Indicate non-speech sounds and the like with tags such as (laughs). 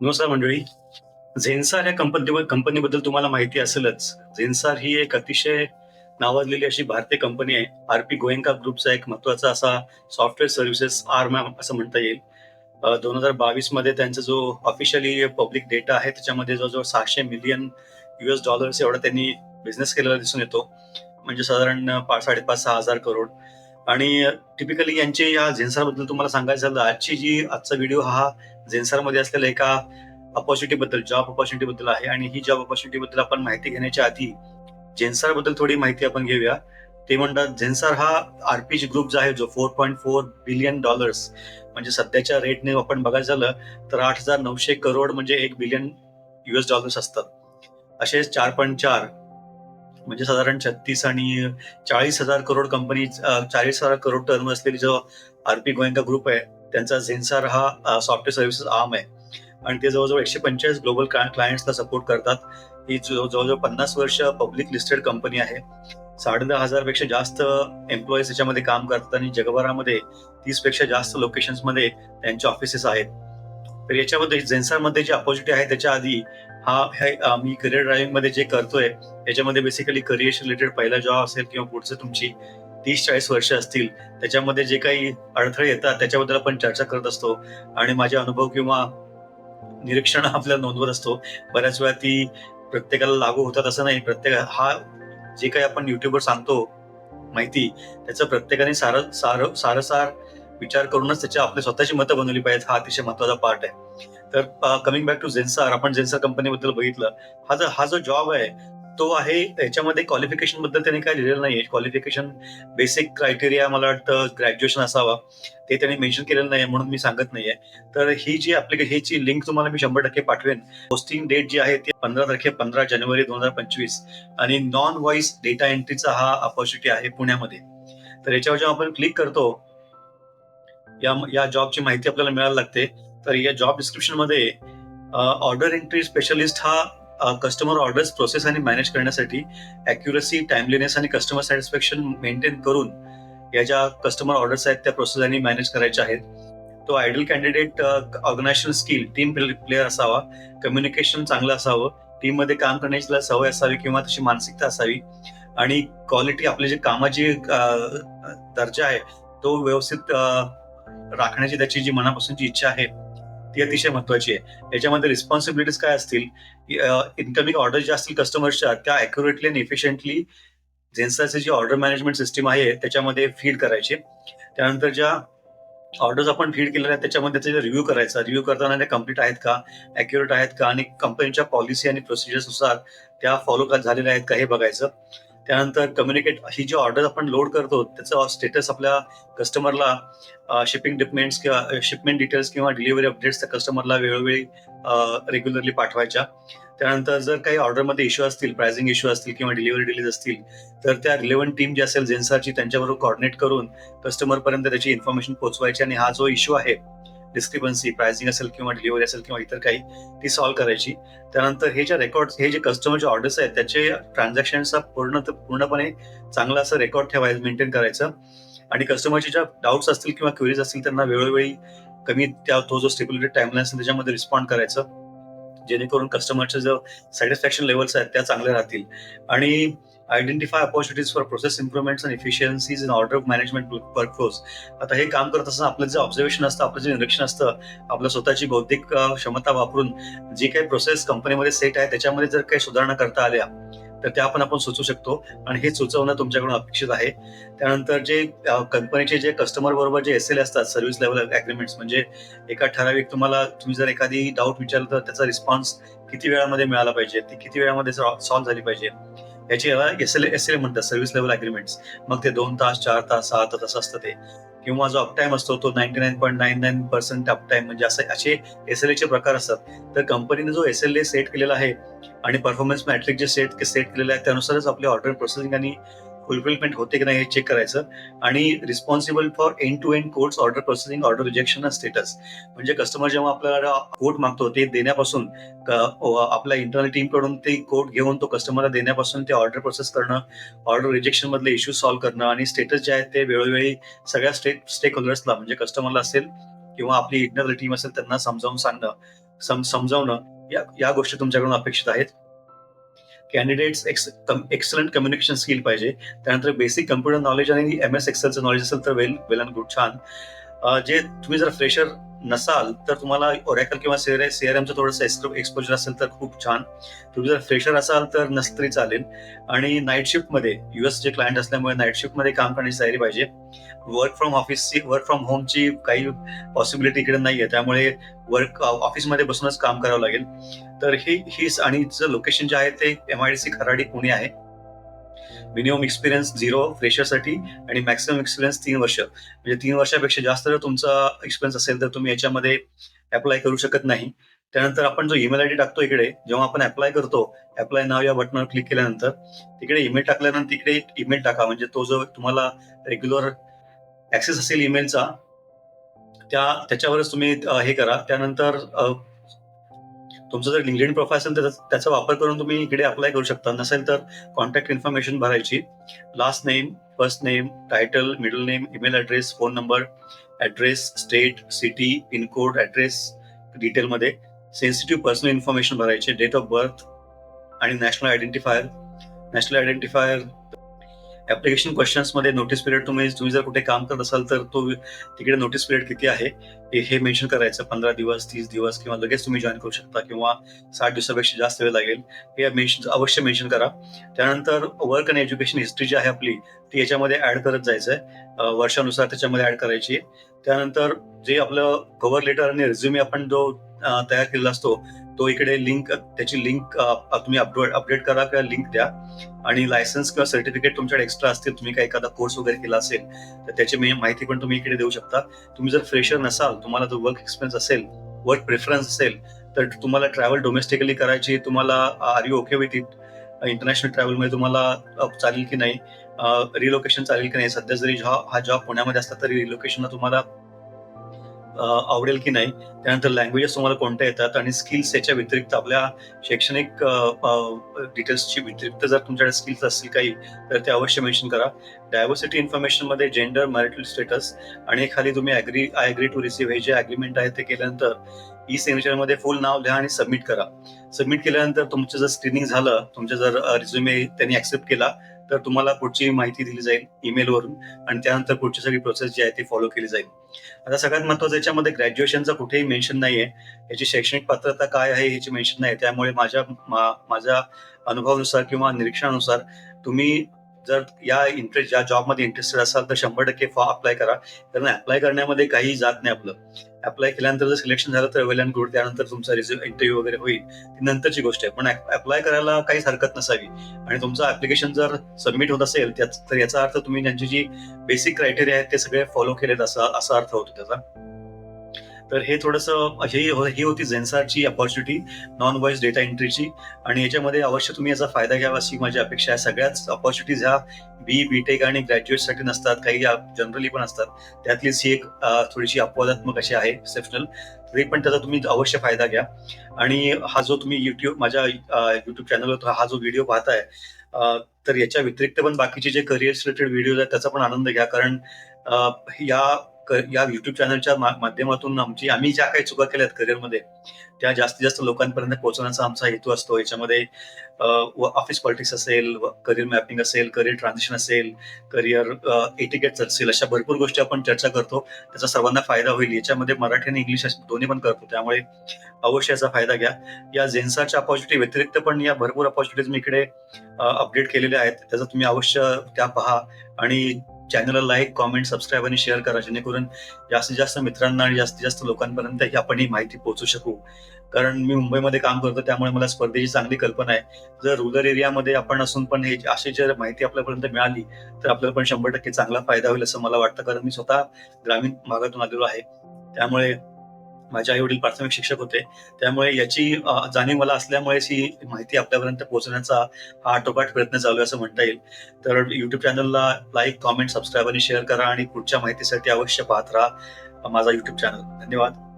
नमस्कार मंडळी झेन्सार या कंपनी कंपनीबद्दल तुम्हाला माहिती असेलच. झेन्सार ही एक अतिशय नावाजलेली अशी भारतीय कंपनी आहे. आरपी गोयंका ग्रुपचा एक महत्त्वाचा असा सॉफ्टवेअर सर्व्हिसेस आर्म असं म्हणता येईल. दोन हजार बावीसमध्ये त्यांचा जो ऑफिशियली पब्लिक डेटा आहे त्याच्यामध्ये जवळजवळ सहाशे मिलियन युएस डॉलर्स एवढा त्यांनी बिझनेस केलेला दिसून येतो. म्हणजे साधारण पाच साडेपाच सहा हजार करोड. आणि टिपिकली यांचे या झेन्सारबद्दल तुम्हाला सांगायचं झालं आजची जी आजचा व्हिडिओ हा झेन्सरमध्ये असलेल्या एका अपॉर्च्युनिटी बद्दल जॉब अपॉर्च्युनिटी बद्दल आहे आणि ही जॉब अपॉर्च्युनिटी बद्दल आपण माहिती घेण्याच्या आधी झेन्सारबद्दल थोडी माहिती आपण घेऊया. ते म्हणतात झेन्सार हा आरपीजी ग्रुप जो आहे जो four point four billion dollars म्हणजे सध्याच्या रेटने आपण बघायचं झालं तर आठ हजार नऊशे करोड म्हणजे एक बिलियन युएस डॉलर्स असतात. असे चार पॉईंट चार म्हणजे साधारण छत्तीस आणि चाळीस हजार करोड कंपनी चाळीस हजार करोड टर्म असलेली जो आरपी गोयंका ग्रुप आहे त्यांचा झेन्सार हा सॉफ्टवेअर सर्व्हिसेस आर्म आहे. आणि ते जवळजवळ एकशे पंचेचाळीस ग्लोबल क्लायंट्सला सपोर्ट करतात. ही जवळजवळ पन्नास वर्ष पब्लिक लिस्टेड कंपनी आहे. साडे दहा हजारपेक्षा जास्त एम्प्लॉईज त्याच्यामध्ये काम करतात आणि जगभरामध्ये तीसपेक्षा जास्त लोकेशन्समध्ये त्यांचे ऑफिसेस आहेत. तर याच्यामध्ये झेन्सारमध्ये जी ऑपॉर्च्युनिटी आहे त्याच्या आधी हा मी करिअर ड्रायव्हिंगमध्ये जे करतोय याच्यामध्ये बेसिकली करिअर रिलेटेड पहिला जॉब असेल किंवा पुढचं तुमची तीस चाळीस वर्ष असतील त्याच्यामध्ये जे काही अडथळे येतात त्याच्याबद्दल आपण चर्चा करत असतो आणि माझे अनुभव किंवा निरीक्षण (laughs) आपल्याला नोंदवत असतो. बऱ्याच वेळा ती प्रत्येकाला लागू होतात असं नाही. प्रत्येक हा जे काही आपण युट्यूबवर सांगतो माहिती त्याचं प्रत्येकाने सार सार सारसार विचार करूनच त्याच्या आपली स्वतःची मतं बनवली पाहिजेत. हा अतिशय महत्त्वाचा पार्ट आहे. तर कमिंग बॅक टू झेन्सार आपण झेन्सार कंपनीबद्दल बघितलं. हा जो हा जो जॉब आहे तो आहे त्याच्यामध्ये क्वालिफिकेशनबद्दल त्यांनी काय लिहिलेलं नाहीये. क्वालिफिकेशन बेसिक क्रायटेरिया मला वाटतं ग्रॅज्युएशन असावा. ते त्यांनी मेन्शन केलेलं नाही म्हणून मी सांगत नाहीये. तर ही जी ऍप्लिकेशन ह्याची लिंक तुम्हाला मी शंभर टक्के पाठवेन. पोस्टिंग डेट जी आहे ती पंधरा तारखे पंधरा जानेवारी दोन हजार पंचवीस. आणि नॉन व्हॉइस डेटा एंट्रीचा हा अपॉर्च्युनिटी आहे पुण्यामध्ये. तर याच्यावर जेव्हा आपण क्लिक करतो या या जॉबची माहिती आपल्याला मिळायला लागते. तर या जॉब डिस्क्रिप्शनमध्ये ऑर्डर एंट्री स्पेशलिस्ट हा कस्टमर ऑर्डर्स प्रोसेस आणि मॅनेज करण्यासाठी अॅक्युरसी टाइमलीनेस आणि कस्टमर सॅटिस्फॅक्शन मेंटेन करून या ज्या कस्टमर ऑर्डर्स आहेत त्या प्रोसेस आणि मॅनेज करायच्या आहेत. तो ideal candidate organisation skill team player असावा कम्युनिकेशन चांगलं असावं टीममध्ये काम करण्याची सवय असावी किंवा तशी मानसिकता असावी आणि क्वालिटी आपले जे कामाची दर्जा आहे तो व्यवस्थित राखण्याची त्याची जी मनापासूनची इच्छा आहे ती अतिशय महत्वाची आहे. याच्यामध्ये रिस्पॉन्सिबिलिटीज काय असतील? इन्कमिंग ऑर्डर ज्या असतील कस्टमर्सच्या त्या अॅक्युरेटली आणि इफिशियंटली जेन्साची जी ऑर्डर मॅनेजमेंट सिस्टीम आहे त्याच्यामध्ये फीड करायचे. त्यानंतर ज्या ऑर्डर्स आपण फीड केलेल्या आहेत त्याच्यामध्ये त्याचा रिव्ह्यू करायचा रिव्ह्यू करताना त्या कंप्लीट आहेत का अॅक्युरेट आहेत का आणि कंपनीच्या पॉलिसी आणि प्रोसिजर्सनुसार त्या फॉलो झालेल्या आहेत का हे बघायचं. त्यानंतर कम्युनिकेट ही जी ऑर्डर आपण लोड करतो त्याचा स्टेटस आपल्या कस्टमरला शिपिंग डिपमेंट्स किंवा शिपमेंट डिटेल्स किंवा डिलिव्हरी अपडेट्स त्या कस्टमरला वेळोवेळी रेग्युलरली पाठवायच्या. त्यानंतर जर काही ऑर्डरमध्ये इश्यू असतील प्राइसिंग इश्यू असतील किंवा डिलिव्हरी डिलीज असतील तर त्या रिलेव्हंट टीम जी असेल जेन्सारची त्यांच्याबरोबर कॉर्डिनेट करून कस्टमरपर्यंत त्याची इन्फॉर्मेशन पोहोचवायची. आणि हा जो इश्यू आहे डिस्क्रिपन्सी प्रायसिंग असेल किंवा डिलिव्हरी असेल किंवा इतर काही ती सॉल्व्ह करायची. त्यानंतर हे जे रेकॉर्ड हे जे कस्टमरचे ऑर्डर्स आहेत त्याचे ट्रान्झॅक्शनचा पूर्ण पूर्णपणे चांगला असं रेकॉर्ड ठेवायचं मेंटेन करायचं. आणि कस्टमरचे ज्या डाऊट्स असतील किंवा क्वेरीज असतील त्यांना वेळोवेळी कमी त्या तो जो स्टिप्युलेटेड टाइमलाईन असेल त्याच्यामध्ये रिस्पॉन्ड करायचं. जेणेकरून कस्टमरचे जो सॅटिस्फॅक्शन लेवल्स आहेत त्या चांगल्या राहतील. आणि identify opportunities for process improvements and efficiencies in order of management workflows आता हे काम करत असताना आपलं जे ऑब्झर्वेशन असतं आपलं जे निरीक्षण असतं आपलं स्वतःची बौद्धिक क्षमता वापरून जी काही प्रोसेस कंपनीमध्ये सेट आहे त्याच्यामध्ये जर काही सुधारणा करता आल्या तर त्या पण आपण सुचू शकतो. आणि हे सुचवणं तुमच्याकडून अपेक्षित आहे. त्यानंतर जे कंपनीचे जे कस्टमर बरोबर जे एस एल असतात सर्व्हिस लेवल अग्रीमेंट्स म्हणजे एका ठराविक तुम्हाला तुम्ही जर एखादी डाऊट विचारलं तर त्याचा रिस्पॉन्स किती वेळामध्ये मिळाला पाहिजे ती किती वेळामध्ये सॉल्व्ह झाली पाहिजे. याची याला एस एल एस एल म्हणतात सर्व्हिस लेवल अग्रीमेंट्स मग ते दोन तास चार तास सहा तास असं असतं ते. किंवा जो अपटाईम असतो तो ninety nine point nine nine percent uptime म्हणजे असे असे एस एल एचे प्रकार असतात. तर कंपनीने जो एस एल ए सेट केलेला आहे आणि परफॉर्मन्स मॅट्रिक जे सेट सेट केलेलं आहे त्यानुसारच आपली ऑर्डर प्रोसेसिंग आणि फुलफिलमेंट होते की नाही हे चेक करायचं. आणि responsible for end to end codes order processing order rejection status म्हणजे कस्टमर जेव्हा आपल्याला कोर्ट मागतो ते देण्यापासून आपल्या इंटरनल टीमकडून ते कोर्ट घेऊन तो कस्टमरला देण्यापासून ते ऑर्डर प्रोसेस करणं ऑर्डर रिजेक्शन मधले इश्यू सॉल्व्ह करणं आणि स्टेटस जे आहेत ते वेळोवेळी सगळ्या स्टेट स्टेक होल्डर्सला म्हणजे कस्टमरला असेल किंवा आपली इंटरनल टीम असेल त्यांना समजावून सांगणं सम समजावणं या या गोष्टी तुमच्याकडून अपेक्षित आहेत. Candidates ex excellent communication skill पाहिजे. त्यानंतर बेसिक कम्प्युटर नॉलेज आणि एम एस एक्सेलचं नॉलेज असेल तर वेल वेल अँड गुड छान. जे तुम्ही जर फ्रेशर नसाल तर तुम्हाला ओरॅकल किंवा सीआरएमचं थोडंसं एक्सपोजर असेल तर खूप छान. तुम्ही जर फ्रेशर असाल तर नस तरी चालेल. आणि नाईट शिफ्टमध्ये युएस चे क्लायंट असल्यामुळे नाईट शिफ्टमध्ये काम करण्याची तयारी पाहिजे. वर्क फ्रॉम ऑफिसची वर्क फ्रॉम होमची काही पॉसिबिलिटी इकडे नाहीये. त्यामुळे वर्क ऑफिसमध्ये बसूनच काम करावं लागेल. तर ही हीच आणि लोकेशन जे आहे ते M I D C Kharadi Pune आहे. मिनिमम एक्सपिरियन्स झिरो फ्रेशरसाठी आणि मॅक्सिमम एक्सपिरियन्स तीन वर्ष. म्हणजे तीन वर्षापेक्षा जास्त जर तुमचा एक्सपिरियन्स असेल तर तुम्ही याच्यामध्ये अप्लाय करू शकत नाही. त्यानंतर आपण जो ईमेल आय डी टाकतो इकडे जेव्हा आपण अप्लाय करतो अप्लाय नाव या बटनवर क्लिक केल्यानंतर तिकडे ईमेल टाकल्यानंतर तिकडे ईमेल टाका. म्हणजे तो जो तुम्हाला रेग्युलर ऍक्सेस असेल ईमेलचा त्या त्याच्यावरच तुम्ही हे करा. त्यानंतर तुमचं जर लिंकडिन प्रोफाईल असेल तर त्याचा वापर करून तुम्ही इकडे अप्लाय करू शकता. नसेल तर कॉन्टॅक्ट इन्फॉर्मेशन भरायची. Last name first name title middle name email address phone number address state city pin code address डिटेलमध्ये सेन्सिटिव्ह पर्सनल इन्फॉर्मेशन भरायचे. डेट ऑफ बर्थ आणि national identifier national identifier application क्वेश्चन्समध्ये notice period तुम्ही तुम्ही जर कुठे काम करत असाल तर तो तिकडे नोटीस पिरियड किती आहे? हे- मेन्शन करायचं. पंधरा दिवस तीस दिवस किंवा लगेच तुम्ही जॉईन करू शकता किंवा साठ दिवसापेक्षा जास्त वेळ लागेल. हे मेन्शन अवश्य मेन्शन करा. त्यानंतर वर्क आणि एज्युकेशन हिस्ट्री जी आहे आपली ती याच्यामध्ये ऍड करत जायचं आहे वर्षानुसार त्याच्यामध्ये ऍड करायची आहे. त्यानंतर जे आपलं कव्हर लेटर आणि रिझ्युमे आपण जो तयार केलेला असतो तो इकडे लिंक त्याची लिंक तुम्ही अपडेट अपडेट करा किंवा लिंक द्या. आणि लायसन्स किंवा सर्टिफिकेट तुमच्याकडे एक्स्ट्रा असतील तुम्ही काही एखादा कोर्स वगैरे केला असेल तर त्याची माहिती पण तुम्ही इकडे देऊ शकता. तुम्ही जर फ्रेशर नसाल तुम्हाला जर वर्क एक्सपिरियन्स असेल वर्क प्रेफरन्स असेल तर तुम्हाला ट्रॅव्हल डोमेस्टिकली करायची तुम्हाला are you okay with it international ट्रॅव्हलमध्ये तुम्हाला चालेल की नाही? रिलोकेशन चालेल की नाही? सध्या जरी जॉब हा जॉब पुण्यामध्ये असला तरी रिलोकेशनला तुम्हाला आवडेल की नाही. त्यानंतर लँग्वेजेस तुम्हाला कोणत्या येतात आणि स्किल्स याच्या व्यतिरिक्त आपल्या शैक्षणिक डिटेल्सची व्यतिरिक्त जर तुमच्याकडे स्किल्स असतील काही तर ते अवश्य मेन्शन करा. डायव्हर्सिटी इन्फॉर्मेशनमध्ये जेंडर मॅरिटल स्टेटस आणि खाली तुम्ही agree I agree to receive हे जे अग्रीमेंट आहे ते केल्यानंतर ई सिग्नेचरमध्ये फुल नाव लिहा आणि सबमिट करा. सबमिट केल्यानंतर तुमचं जर स्क्रीनिंग झालं तुमचं जर रिझ्युमे त्यांनी ऍक्सेप्ट केला तर तुम्हाला पुढची माहिती दिली जाईल ईमेलवरून आणि त्यानंतर पुढची सगळी प्रोसेस जी आहे ती फॉलो केली जाईल. आता सगळ्यात महत्वाचं याच्यामध्ये ग्रॅज्युएशनचं कुठेही मेन्शन नाहीये. याची शैक्षणिक पात्रता काय आहे याची मेन्शन नाही त्यामुळे माझ्या माझ्या अनुभवानुसार किंवा निरीक्षणानुसार तुम्ही जर या इंटरेस्ट ज्या जॉबमध्ये इंटरेस्टेड असाल तर शंभर टक्के अप्लाय करा. कारण अप्लाय करण्यामध्ये काही जात नाही आपलं. अप्लाय केल्यानंतर जर सिलेक्शन झालं तर वेल अँड गुड त्यानंतर तुमचा रिझ्यू इंटरव्ह्यू वगैरे होईल. ती नंतरची गोष्ट आहे. पण अप्लाय करायला काहीच हरकत नसावी. आणि तुमचं ऍप्लिकेशन जर सबमिट होत असेल तर याचा अर्थ तुम्ही त्यांची जी बेसिक क्रायटेरिया आहेत ते सगळे फॉलो केलेत असा असा अर्थ होतो त्याचा. तर हे थोडंसं ही हो, ही होती झेन्सारची अपॉर्च्युनिटी नॉन व्हॉइस डेटा एंट्रीची आणि याच्यामध्ये अवश्य तुम्ही याचा फायदा घ्यावा अशी माझी अपेक्षा आहे. सगळ्याच अपॉर्च्युनिटीज ह्या बी बी टेक आणि ग्रॅज्युएटसाठी नसतात. काही जनरली पण असतात. त्यातलीच ही एक थोडीशी अपवादात्मक अशी आहे एक्सेप्शनल तरी पण त्याचा तुम्ही अवश्य फायदा घ्या. आणि हा जो तुम्ही युट्यूब माझ्या युट्यूब चॅनलवर हा जो व्हिडिओ पाहताय तर याच्या व्यतिरिक्त पण बाकीचे जे करिअर रिलेटेड व्हिडिओ आहेत त्याचा पण आनंद घ्या. कारण या या युट्यूब चॅनलच्या माध्यमातून आमची आम्ही ज्या काही चुका केल्यात करिअरमध्ये त्या जास्तीत जास्त लोकांपर्यंत पोहोचवण्याचा आमचा हेतू असतो. याच्यामध्ये ऑफिस पॉलिटिक्स असेल करिअर मॅपिंग असेल करिअर ट्रान्झिशन असेल करिअर एटिकेट्स असेल अशा भरपूर गोष्टी आपण चर्चा करतो. त्याचा सर्वांना फायदा होईल. याच्यामध्ये मराठी आणि इंग्लिश दोन्ही पण करतो. त्यामुळे अवश्य याचा फायदा घ्या. या जेन्साच्या अपॉर्च्युनिटी व्यतिरिक्त पण या भरपूर अपॉर्च्युनिटीज मी इकडे अपडेट केलेल्या आहेत. त्याचा तुम्ही अवश्य त्या पहा. आणि चॅनलला लाईक कॉमेंट सबस्क्राईब आणि शेअर करा जेणेकरून जास्तीत जास्त मित्रांना आणि जास्तीत जास्त लोकांपर्यंत ही आपण ही माहिती पोहोचू शकू. कारण मी मुंबईमध्ये काम करतो त्यामुळे मला स्पर्धेची चांगली कल्पना आहे. जर रुरल एरियामध्ये आपण असून पण हे अशी जर माहिती आपल्यापर्यंत मिळाली तर आपल्याला पण शंभर टक्के चांगला फायदा होईल असं मला वाटतं. कारण मी स्वतः ग्रामीण भागातून आलेलो आहे. त्यामुळे माझे आई वडील प्राथमिक शिक्षक होते. त्यामुळे याची जाणीव मला असल्यामुळेच ही माहिती आपल्यापर्यंत पोहोचण्याचा हा आटोकाट प्रयत्न चालू आहे असं म्हणता येईल. तर युट्यूब चॅनलला लाईक कॉमेंट सबस्क्राईब आणि शेअर करा आणि पुढच्या माहितीसाठी अवश्य पाहत राहा. माझा युट्यूब चॅनल धन्यवाद.